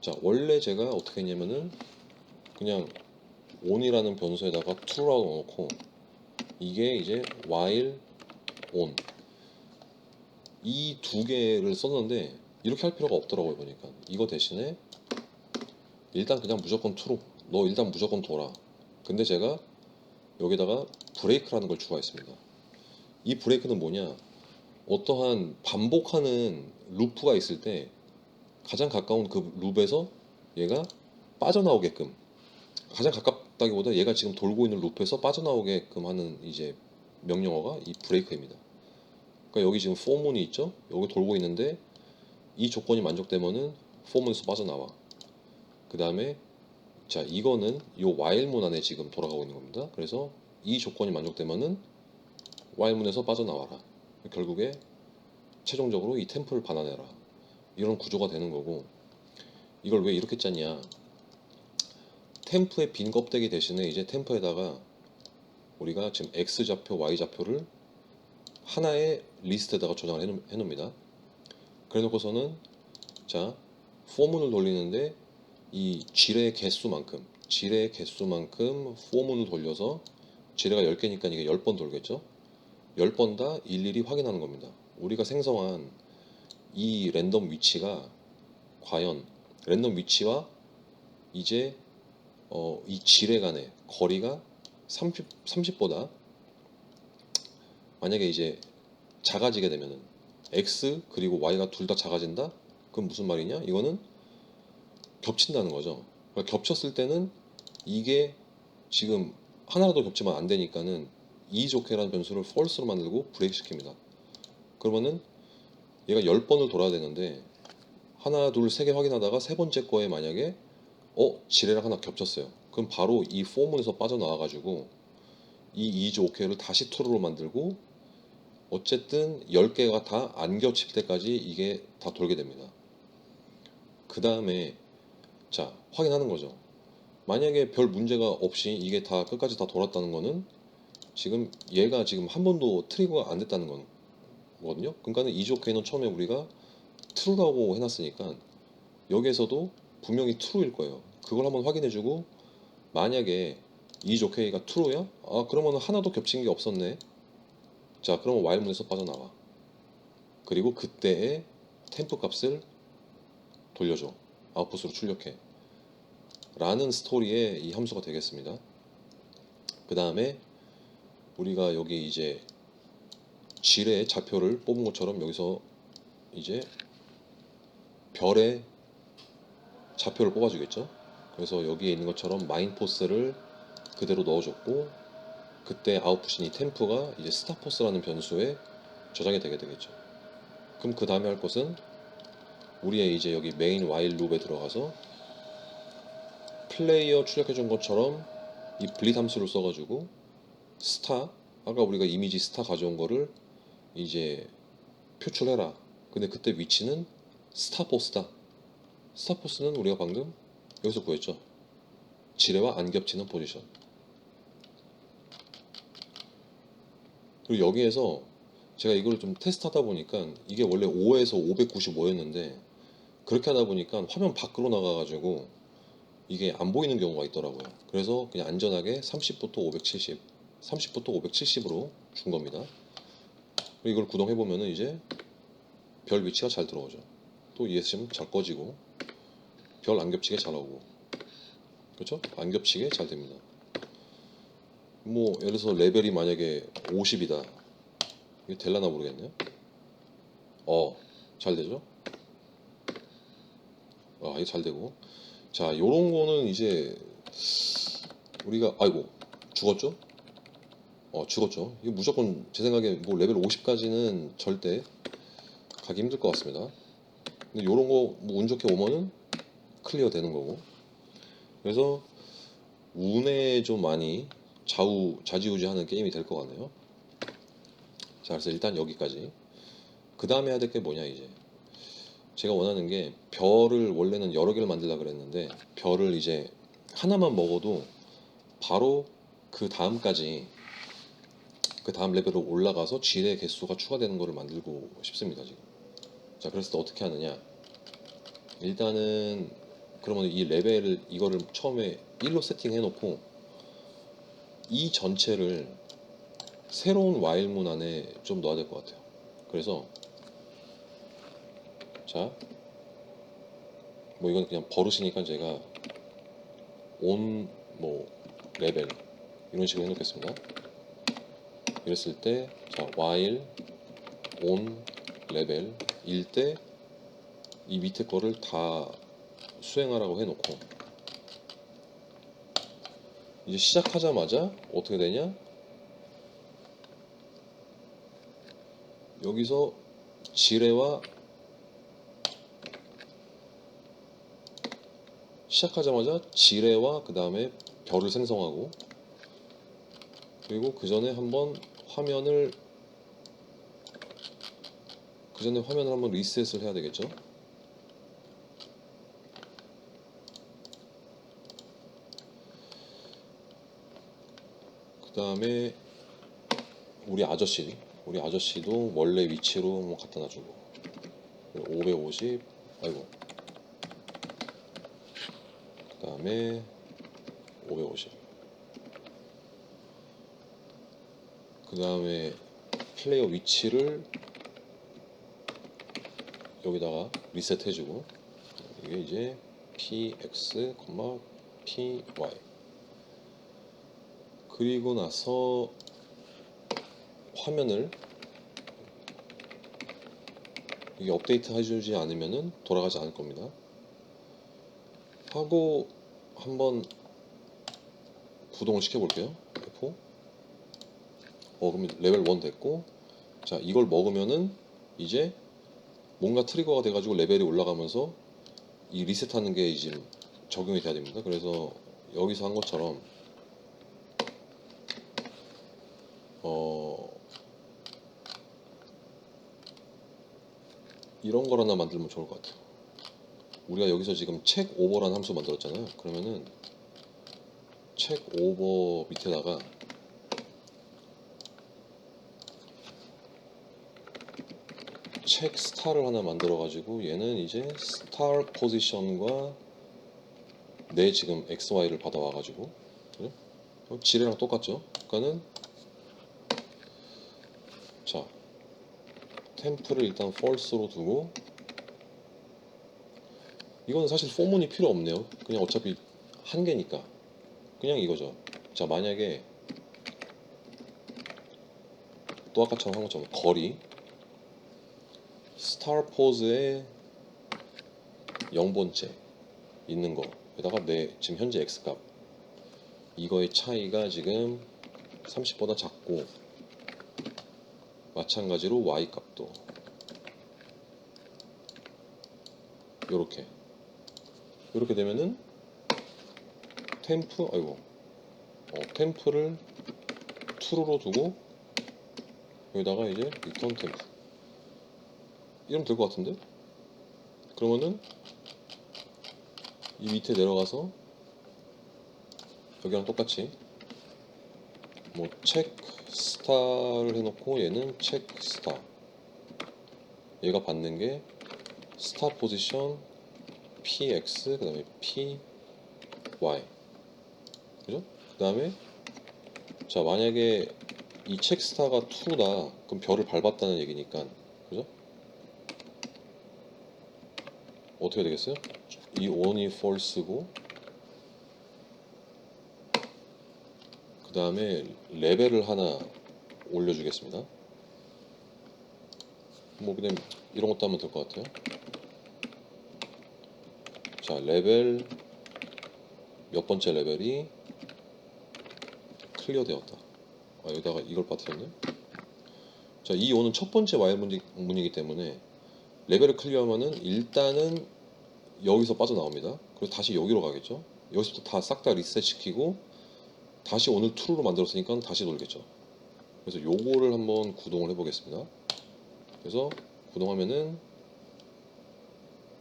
자 원래 제가 어떻게 했냐면은 그냥 on이라는 변수에다가 true라고 넣어놓고 이게 이제 while on. 이 두 개를 썼는데 이렇게 할 필요가 없더라고요 보니까. 이거 대신에 일단 그냥 무조건 true 너 일단 무조건 돌아. 근데 제가 여기다가 브레이크라는 걸 추가했습니다. 이 브레이크는 뭐냐? 어떠한 반복하는 루프가 있을 때 가장 가까운 그 룹에서 얘가 빠져나오게끔 가장 가깝다기보다 얘가 지금 돌고 있는 룹에서 빠져나오게끔 하는 이제 명령어가 이 브레이크입니다. 그러니까 여기 지금 포문이 있죠? 여기 돌고 있는데 이 조건이 만족되면은 포문에서 빠져나와. 그 다음에 자 이거는 이 while문 안에 지금 돌아가고 있는 겁니다. 그래서 이 조건이 만족되면은 while문에서 빠져나와라. 결국에 최종적으로 이 템플을 반환해라. 이런 구조가 되는 거고 이걸 왜 이렇게 짰냐? 템프의 빈 껍데기 대신에 이제 템프에다가 우리가 지금 x 좌표, y 좌표를 하나의 리스트에다가 저장을 해놓, 해놓습니다. 그래놓고서는 자 포문을 돌리는데 이 지뢰의 개수만큼 지뢰의 개수만큼 포문을 돌려서 지뢰가 10개니까 이게 10번 돌겠죠? 10번 다 일일이 확인하는 겁니다. 우리가 생성한 이 랜덤 위치가 과연 랜덤 위치와 이제 어, 이 지뢰 간의 거리가 30, 30보다 만약에 이제 작아지게 되면은 x 그리고 y가 둘 다 작아진다? 그럼 무슨 말이냐? 이거는 겹친다는 거죠. 그러니까 겹쳤을 때는 이게 지금 하나라도 겹치면 안 되니까는 이 좋게라는 변수를 false로 만들고 브레이크 시킵니다. 그러면은 얘가 10번을 돌아야 되는데 하나 둘 세 개 확인하다가 세 번째 거에 만약에 어 지뢰랑 하나 겹쳤어요. 그럼 바로 이 포문에서 빠져나와 가지고 이 2조 오케이를 다시 트루로 만들고 어쨌든 10개가 다 안 겹칠 때까지 이게 다 돌게 됩니다. 그 다음에 자 확인하는 거죠. 만약에 별 문제가 없이 이게 다 끝까지 다 돌았다는 거는 지금 얘가 지금 한 번도 트리거가 안 됐다는 건 거거든요. 그러니까는 이조 오케이는 처음에 우리가 true라고 해놨으니까 여기에서도 분명히 true일 거예요. 그걸 한번 확인해주고 만약에 이조 오케이가 true야? 아 그러면 하나도 겹친 게 없었네. 자 그러면 while문에서 빠져나와. 그리고 그때의 템프 값을 돌려줘. 아웃풋으로 출력해. 라는 스토리의 이 함수가 되겠습니다. 그 다음에 우리가 여기 이제 질의 좌표를 뽑은 것처럼 여기서 이제 별의 좌표를 뽑아주겠죠. 그래서 여기에 있는 것처럼 마인포스를 그대로 넣어줬고 그때 아웃풋인 이 템프가 이제 스타포스라는 변수에 저장이 되게 되겠죠. 그럼 그 다음에 할 것은 우리의 이제 여기 메인 while 룹에 들어가서 플레이어 출력해준 것처럼 이 블릿 함수를 써가지고 스타 아까 우리가 이미지 스타 가져온 거를 이제 표출해라. 근데 그때 위치는 스타포스다. 스타포스는 우리가 방금 여기서 구했죠. 지뢰와 안 겹치는 포지션. 그리고 여기에서 제가 이걸 좀 테스트하다 보니까 이게 원래 5에서 595였는데 그렇게 하다 보니까 화면 밖으로 나가가지고 이게 안 보이는 경우가 있더라고요. 그래서 그냥 안전하게 30부터 570, 30부터 570으로 준 겁니다. 이걸 구동해 보면은 이제 별 위치가 잘 들어오죠. 또 ESC는 잘 꺼지고 별 안 겹치게 잘 나오고 그렇죠? 안 겹치게 잘 됩니다. 뭐 예를 들어서 레벨이 만약에 50이다. 이게 될라나 모르겠네요. 어, 잘 되죠? 아, 이게 잘 되고. 자, 요런 거는 이제 우리가 아이고 죽었죠? 어 죽었죠. 이거 무조건 제 생각에 뭐 레벨 50까지는 절대 가기 힘들 것 같습니다. 근데 요런 거 뭐 운 좋게 오면은 클리어 되는 거고. 그래서 운에 좀 많이 좌우 좌지우지하는 게임이 될 것 같네요. 자, 그래서 일단 여기까지. 그 다음에 해야 될 게 뭐냐 이제. 제가 원하는 게 별을 원래는 여러 개를 만들라 그랬는데 별을 이제 하나만 먹어도 바로 그 다음까지 그 다음 레벨로 올라가서 지뢰 개수가 추가되는 거를 만들고 싶습니다 지금 자 그래서 또 어떻게 하느냐 일단은 그러면 이 레벨을 이거를 처음에 1로 세팅해 놓고 이 전체를 새로운 와일문 안에 좀 넣어야 될 것 같아요. 그래서 자, 뭐 이건 그냥 버릇이니까 제가 온 뭐 레벨 이런 식으로 해놓겠습니다. 이랬을 때, 자, while on 레벨 일때이 밑에 거를 다 수행하라고 해놓고 이제 시작하자마자 어떻게 되냐? 여기서 지뢰와 시작하자마자 지뢰와 그 다음에 별을 생성하고 그리고 그 전에 한번 화면을 그 전에 화면을 한번 리셋을 해야 되겠죠. 그 다음에 우리 아저씨, 우리 아저씨도 원래 위치로 한번 갖다 놔주고 550, 아이고 그 다음에 550. 그 다음에 플레이어 위치를 여기다가 리셋해주고 이게 이제 px, py 그리고 나서 화면을 이게 업데이트 해주지 않으면은 돌아가지 않을 겁니다. 하고 한번 구동을 시켜볼게요. F4. 어, 그럼 레벨 1 됐고, 자, 이걸 먹으면은 이제 뭔가 트리거가 돼가지고 레벨이 올라가면서 이 리셋하는 게 이제 적용이 돼야 됩니다. 그래서 여기서 한 것처럼 어 이런 걸 하나 만들면 좋을 것 같아요. 우리가 여기서 지금 책 오버라는 함수 만들었잖아요. 그러면은 책 오버 밑에다가 책 스타를 하나 만들어 가지고 얘는 이제 스타 포지션과 내 지금 XY를 받아와 가지고 그죠? 어, 지뢰랑 똑같죠? 그러니까는 자 템프를 일단 false로 두고 이건 사실 포문이 필요 없네요. 그냥 어차피 한 개니까 그냥 이거죠. 자 만약에 또 아까처럼 한 것처럼 거리 스타 포즈의 0번째 있는 거에다가 내 지금 현재 x 값. 이거의 차이가 지금 30보다 작고 마찬가지로 y 값도. 요렇게. 이렇게 되면은 템프 아이고. 어, 템프를 true로 두고 여기다가 이제 return 템프 이러면 될 것 같은데 그러면은 이 밑에 내려가서 여기랑 똑같이 뭐 체크 스타를 해놓고 얘는 체크 스타 얘가 받는 게 스타 포지션 px 그 다음에 py 그죠? 그 다음에 자 만약에 이 체크 스타가 true다 그럼 별을 밟았다는 얘기니까 그죠? 어떻게 되겠어요? 이 on이 false고 그 다음에 레벨을 하나 올려주겠습니다. 뭐 그냥 이런 것도 하면 될 것 같아요. 자 레벨 몇 번째 레벨이 클리어 되었다. 아 여기다가 이걸 빠뜨렸네. 자이 오는 첫 번째 문이, 문이기 때문에 레벨을 클리어하면은 일단은 여기서 빠져나옵니다. 그리고 다시 여기로 가겠죠. 여기서부터 다 싹 다 리셋 시키고 다시 오늘 툴로 만들었으니까 다시 돌겠죠. 그래서 요거를 한번 구동을 해보겠습니다. 그래서 구동하면은